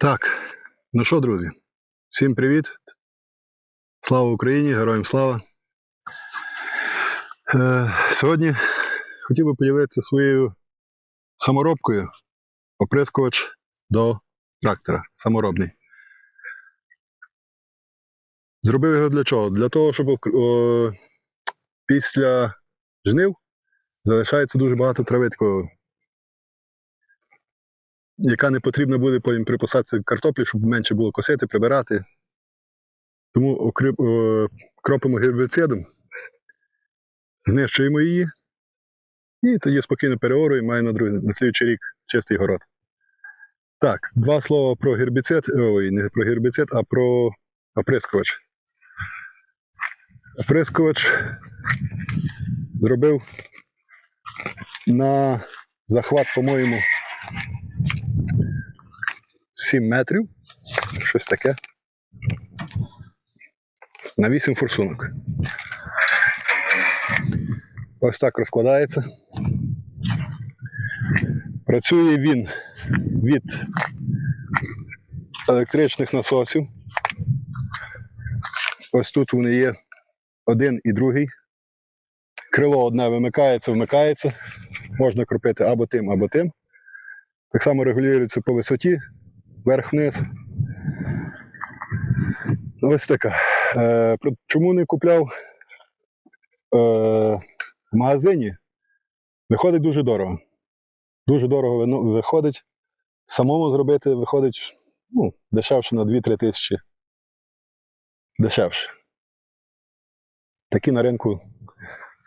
Так, ну що, друзі, всім привіт. Слава Україні, героям слава. Е, сьогодні хотів би поділитися своєю саморобкою. Оприскувач до трактора. Саморобний. Зробив його для чого? Для того, щоб після жнив залишається дуже багато трави яка не потрібна буде потім при посадці картоплі, щоб менше було косити, прибирати. Тому окріп, о, кропимо гербіцидом, знищуємо її і тоді спокійно переоруємо, має на другий, на слідчий рік чистий город. Так, два слова про гербіцид, ой, не про гербіцид, а про оприскувач. Оприскувач зробив на захват, по-моєму, 7 метрів, щось таке. На 8 форсунок. Ось так розкладається. Працює він від електричних насосів. Ось тут вони є один і другий. Крило одне вимикається, вмикається. Можна крупити або тим, або тим. Так само регулюється по висоті, вверх-вниз. Ось така. Е, чому не купляв е, в магазині? Виходить дуже дорого. Дуже дорого виходить. Самому зробити виходить ну, дешевше на 2-3 тисячі. Дешевше. Такі на ринку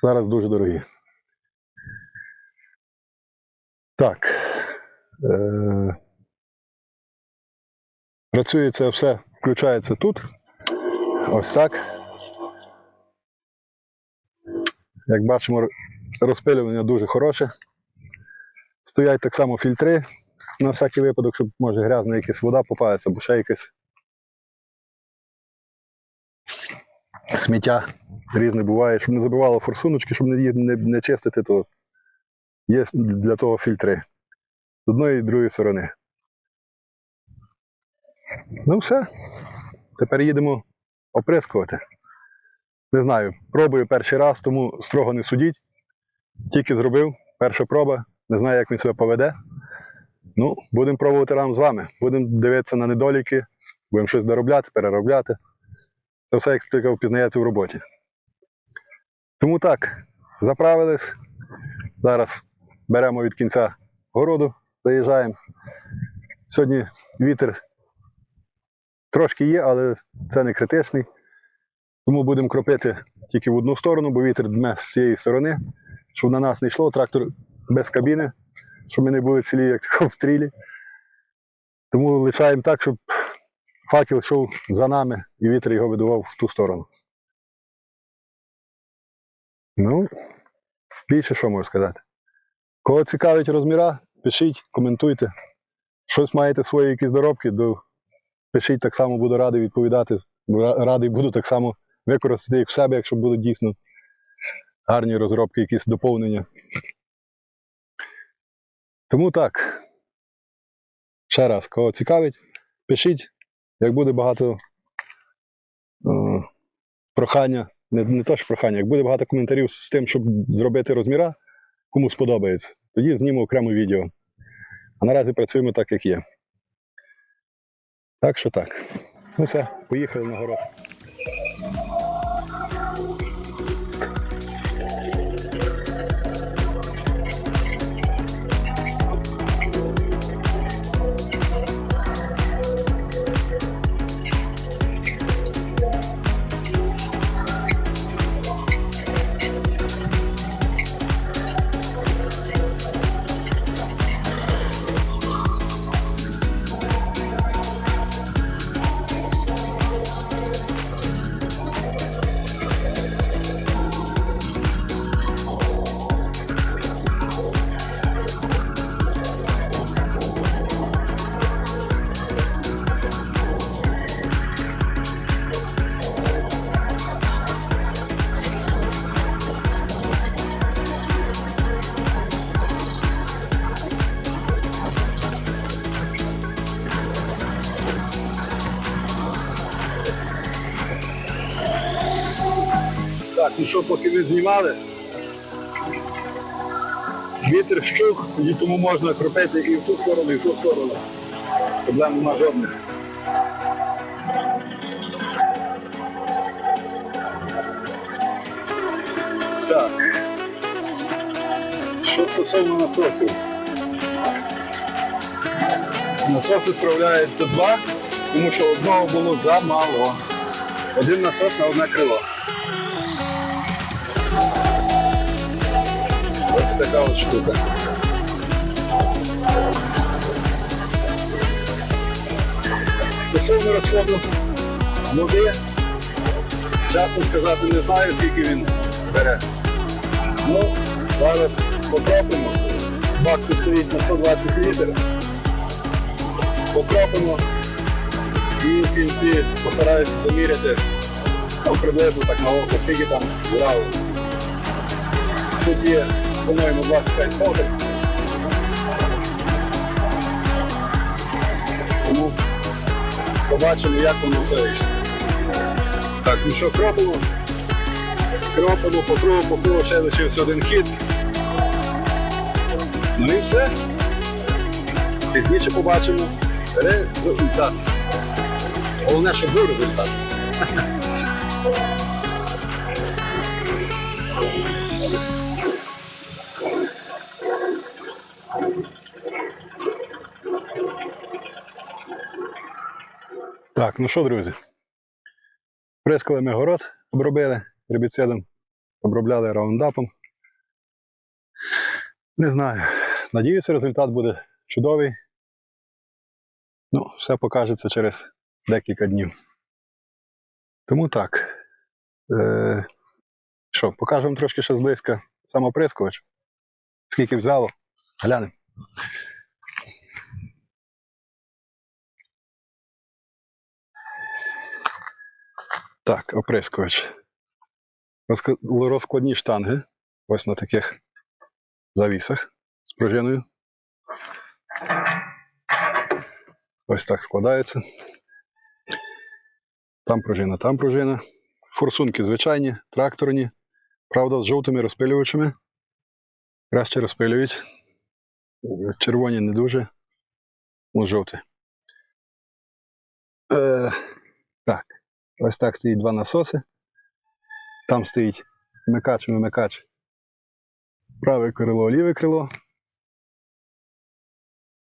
зараз дуже дорогі. Так. Е, Працює це все, включається тут. Ось так. Як бачимо, розпилювання дуже хороше. Стоять так само фільтри на всякий випадок, щоб може грязна якась вода попається, або ще якесь сміття різне буває, щоб не забивало форсуночки, щоб не, не, не чистити, то є для того фільтри з одної і другої сторони. Ну все. Тепер їдемо оприскувати. Не знаю, пробую перший раз, тому строго не судіть. Тільки зробив, перша проба, не знаю, як він себе поведе. Ну, будемо пробувати разом з вами. Будемо дивитися на недоліки, будемо щось доробляти, переробляти. Це все, як тільки впізнається в роботі. Тому так, заправились. Зараз беремо від кінця городу, заїжджаємо. Сьогодні вітер трошки є, але це не критичний. Тому будемо кропити тільки в одну сторону, бо вітер дме з цієї сторони, щоб на нас не йшло, трактор без кабіни, щоб ми не були цілі, як в трілі. Тому лишаємо так, щоб факел йшов за нами і вітер його видував в ту сторону. Ну, більше що можу сказати. Кого цікавить розміра, пишіть, коментуйте. Щось маєте свої якісь доробки, до пишіть так само, буду радий відповідати. Радий буду так само використати їх в себе, якщо будуть дійсно гарні розробки, якісь доповнення. Тому так. Ще раз, кого цікавить, пишіть, як буде багато е, прохання, не, не то що прохання, як буде багато коментарів з тим, щоб зробити розміра, кому сподобається, тоді зніму окреме відео. А наразі працюємо так, як є. Так що так. Ну все, поїхали на город. Що, поки ми знімали, вітер щух, і тому можна кропити і в ту сторону, і в ту сторону. Проблем нема жодних. Так. Що стосовно насосів? Насоси справляються два, тому що одного було замало. Один насос на одне крило. Така от штука. Стосовно розходу води, чесно сказати, не знаю, скільки він бере. Ну, зараз попробуємо. Бак стоїть на 120 літрів. Попробуємо. І в кінці постараюся заміряти ну, приблизно так на око, скільки там грав. Тут є, по-моєму, 25 соток. Тому побачимо, як воно все вийшло. Так, ну що, кропимо. Кропимо по кругу, по кругу ще лишився один хід. Ну і все. Пізніше побачимо результат. Головне, щоб був результат. Так, ну що, друзі? Прискали ми город, обробили гербіцидом, обробляли раундапом. Не знаю. Надіюся, результат буде чудовий. Ну, все покажеться через декілька днів. Тому так. Е, що, покажемо трошки ще зблизька самоприскувач. Скільки взяло, глянемо. Так, оприскувач. Розкладні штанги. Ось на таких завісах з пружиною. Ось так складається. Там пружина, там пружина. Форсунки звичайні, тракторні. Правда, з жовтими розпилювачами. Краще розпилюють. Червоні не дуже. Ось жовті. Е, так. Ось так стоїть два насоси. Там стоїть вмикач, вимикач. Праве крило, ліве крило.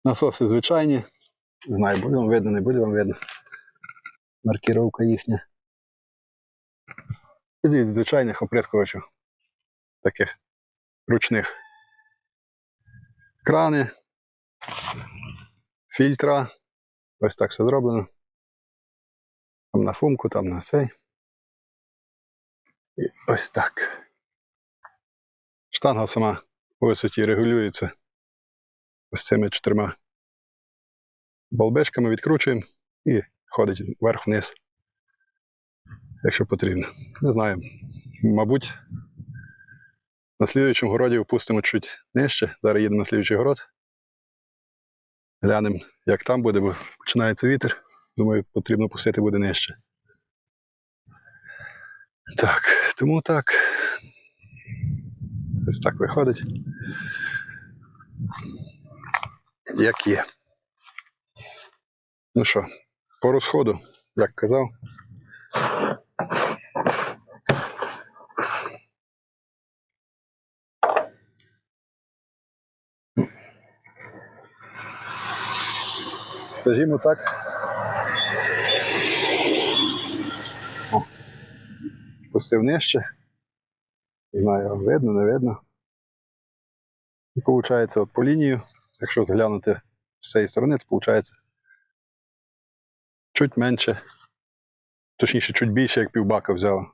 Насоси звичайні. Не знаю, буде вам видно, не буде вам видно. Маркіровка їхня. І звичайних оприскувачів. Таких ручних. Крани, фільтра. Ось так все зроблено. Там на фумку, там на цей. І ось так. Штанга сама по висоті регулюється ось цими чотирма болбешками відкручуємо і ходить вверх-вниз, якщо потрібно. Не знаю. Мабуть, на слідуючому городі опустимо чуть нижче. Зараз їдемо на слідуючий город. Глянемо, як там буде, бо починається вітер. Думаю, потрібно пустити буде нижче. Так, тому так. Ось так виходить. Як є. Ну що, по розходу, як казав. Скажімо так. Пустив нижче. Не знаю, видно, не видно. І виходить, от по лінію, якщо глянути з цієї сторони, то виходить чуть менше, точніше, чуть більше, як півбака взяла.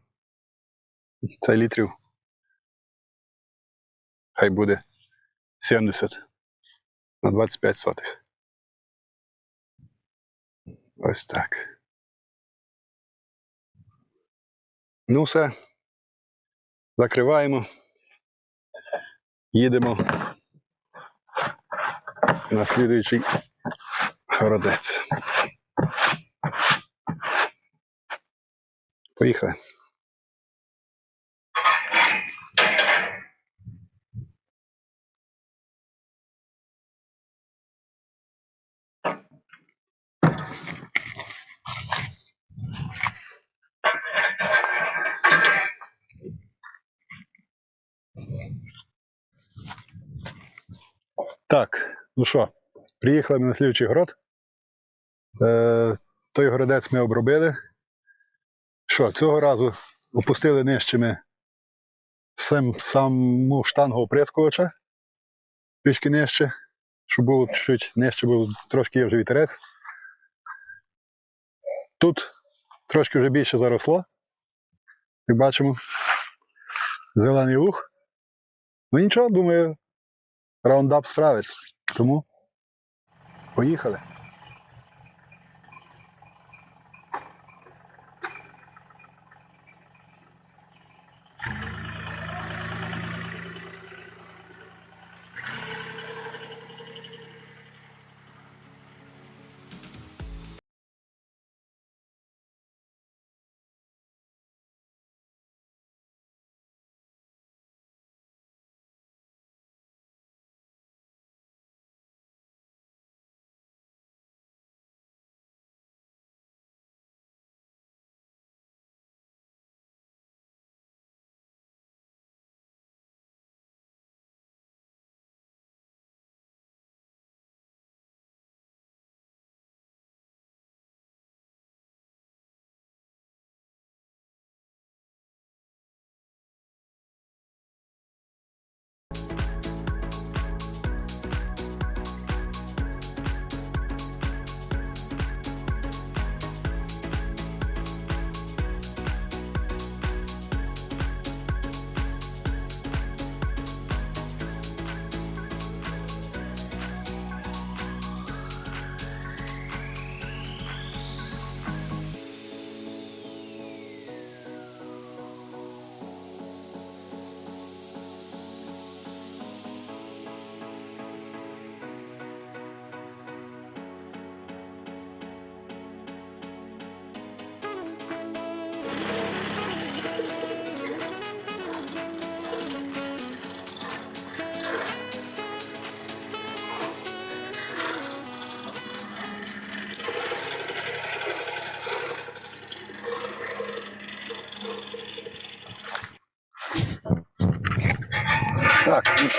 Це літрів. Хай буде 70 на 25 сотих. Ось так. Ну, все. Закриваємо. Їдемо на слідуючий городець. Поїхали. Так, ну що, приїхали ми на слідчий город. Е, той городець ми обробили. Що, цього разу опустили нижче ми сам, саму штангу оприскувача, трішки нижче, щоб було чуть нижче, бо трошки є вже вітерець. Тут трошки вже більше заросло. Як бачимо, зелений луг. Ну нічого, думаю, раундап справиться. Тому поїхали.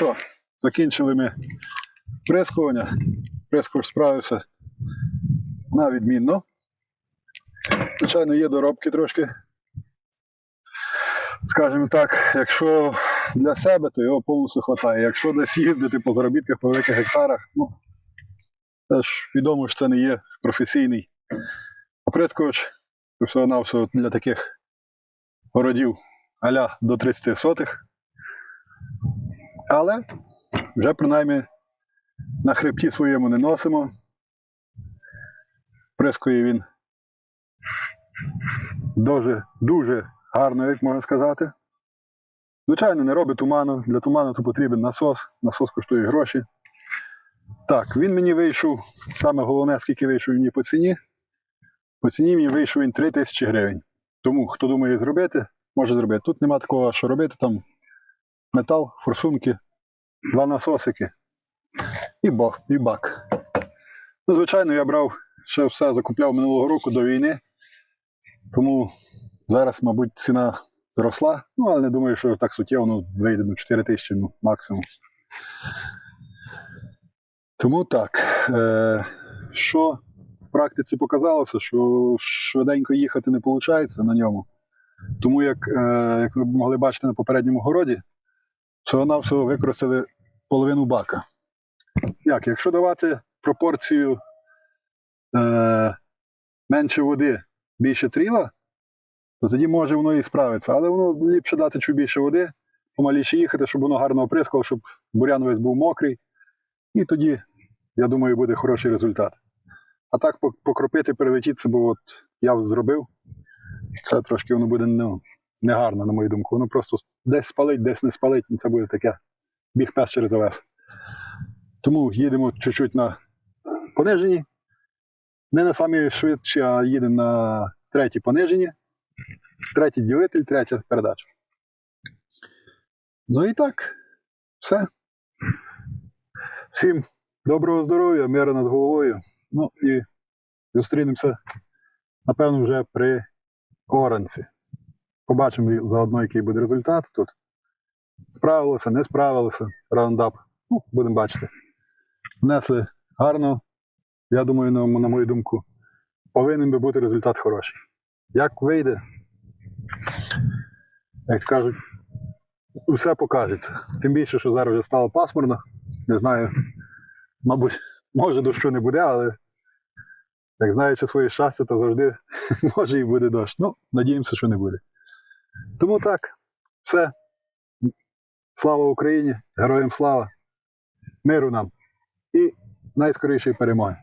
Що, закінчили ми прескування. Прескувач справився на відмінно. Звичайно, є доробки трошки. Скажімо так, якщо для себе, то його повністю вистачає. Якщо десь їздити по заробітках по великих гектарах, ну це ж відомо, що це не є професійний оприскувач. Всього для таких городів аля до 30 сотих. Але вже принаймні на хребті своєму не носимо. Прискує він дуже, дуже гарно, як можна сказати. Звичайно, не робить туману. Для туману то потрібен насос. Насос коштує гроші. Так, він мені вийшов, саме головне, скільки вийшов мені по ціні. По ціні мені вийшов він 3 тисячі гривень. Тому, хто думає зробити, може зробити. Тут нема такого, що робити, там метал, форсунки, два насосики і, бо, і бак. Ну, звичайно, я брав, ще все закупляв минулого року до війни, тому зараз, мабуть, ціна зросла. Ну, але не думаю, що так суттєво ну, вийде до 4 тисячі ну, максимум. Тому так. Е, що в практиці показалося, що швиденько їхати не виходить на ньому. Тому як, е, як ви могли бачити на попередньому городі, всього навсього використали половину бака. Як? Якщо давати пропорцію е, менше води, більше тріла, то тоді може воно і справиться. Але воно ліпше дати чуть більше води, помаліше їхати, щоб воно гарно оприскало, щоб бурян весь був мокрий. І тоді, я думаю, буде хороший результат. А так покропити, перелетіти, бо от я зробив, це трошки воно буде ну, негарно, на мою думку. Воно просто десь спалить, десь не спалить, і це буде таке біг пес через овес. Тому їдемо чуть-чуть на пониженні. Не на самі швидші, а їдемо на третій пониженні. Третій ділитель, третя передача. Ну і так, все. Всім доброго здоров'я, мира над головою. Ну і зустрінемося, напевно, вже при оранці. Побачимо заодно, який буде результат тут. Справилося, не справилося, раундап. Ну, будемо бачити. внесли гарно. Я думаю, на, на мою думку, повинен би бути результат хороший. Як вийде, як кажуть, усе покажеться. Тим більше, що зараз вже стало пасмурно. Не знаю, мабуть, може дощу не буде, але як знаючи своє щастя, то завжди може і буде дощ. Ну, надіємося, що не буде. Тому так, все. Слава Україні, героям слава, миру нам і найскорішої перемоги.